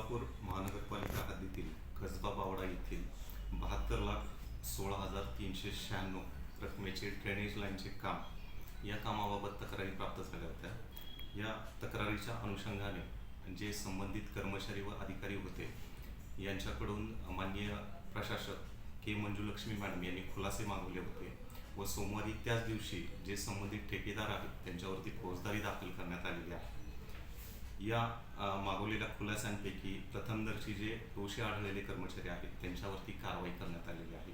सोलापूर महानगरपालिका हद्दीतील कसबा बावडा येथील बहात्तर लाख सोळा हजार तीनशे शहाण्णव रकमेचे ड्रेनेज लाईनचे काम या कामाबाबत तक्रारी प्राप्त झाल्या होत्या या तक्रारीच्या अनुषंगाने जे संबंधित कर्मचारी व अधिकारी होते यांच्याकडून माननीय प्रशासक के मंजुलक्ष्मी मॅडम यांनी खुलासे मागवले होते व सोमवारी त्याच दिवशी जे संबंधित ठेकेदार आहेत त्यांच्यावरती फौजदारी दाखल करण्यात आलेली आहे या मागवलेल्या खुलासांपैकी प्रथमदर्शी जे दोषी आढळलेले कर्मचारी आहेत त्यांच्यावरती कारवाई करण्यात आलेली आहे.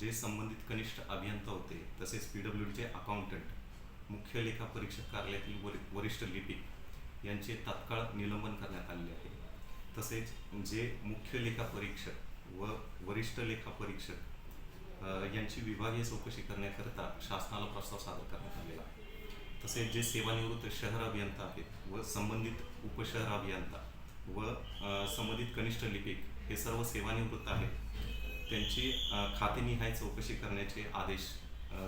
जे संबंधित कनिष्ठ अभियंता होते तसेच पी डब्ल्यू डीचे अकाउंटंट मुख्य लेखा परीक्षक कार्यालयातील वरि वरिष्ठ लिपिक यांचे तात्काळ निलंबन करण्यात आलेले आहे. तसेच जे मुख्य लेखा परीक्षक व वरिष्ठ लेखा परीक्षक यांची विभागीय चौकशी करण्याकरता शासनाला प्रस्ताव सादर करण्यात आलेला आहे. तसेच जे सेवानिवृत्त शहर अभियंता आहेत व संबंधित उपशहर अभियंता व संबंधित कनिष्ठ लिपिक हे सर्व सेवानिवृत्त आहेत त्यांची खातेनिहाय चौकशी करण्याचे आदेश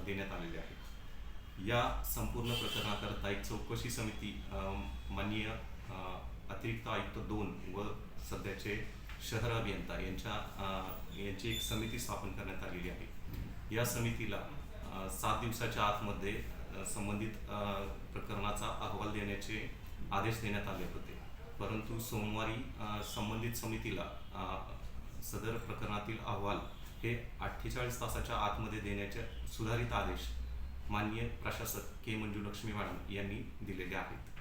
देण्यात आलेले आहेत. या संपूर्ण प्रकरणाकरता एक चौकशी समिती माननीय अतिरिक्त आयुक्त दोन व सध्याचे शहर अभियंता यांच्या यांची एक समिती स्थापन करण्यात आलेली आहे. या समितीला सात दिवसाच्या आतमध्ये संबंधित प्रकरणाचा अहवाल देण्याचे आदेश देण्यात आले होते. परंतु सोमवारी संबंधित समितीला सदर प्रकरणातील अहवाल हे अठ्ठेचाळीस तासाच्या आतमध्ये देण्याचे सुधारित आदेश माननीय प्रशासक के मंजू लक्ष्मी मॅडम यांनी दिलेले आहेत.